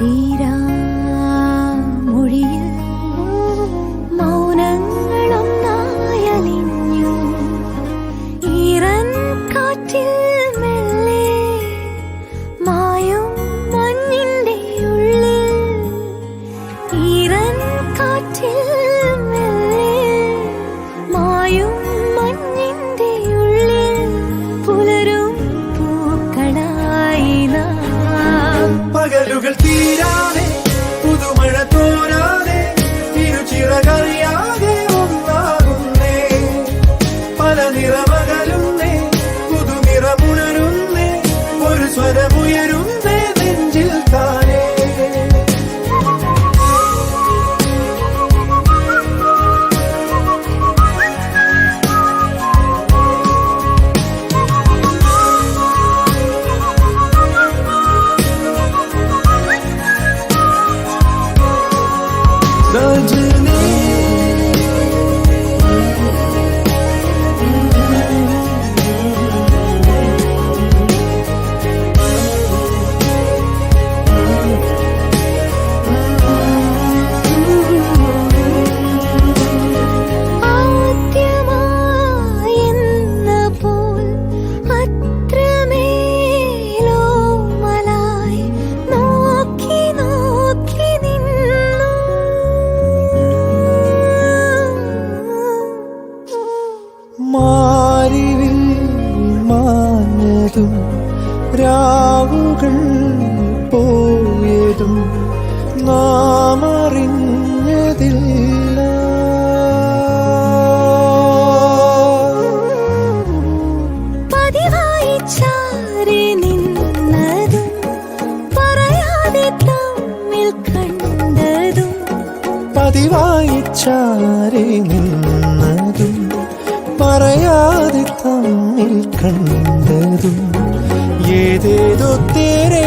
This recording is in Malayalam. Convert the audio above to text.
mentira. Pero que el tira പോയതും രാവുകൾ പോയതും നാം അറിഞ്ഞതില്ല പതിവായി നിന്നതും പറയാതെ തമ്മിൽ കണ്ടതും പതിവായി നിന്നതും പറയാതെ കണ്ടതും போதும். ஏதேதோ தேரே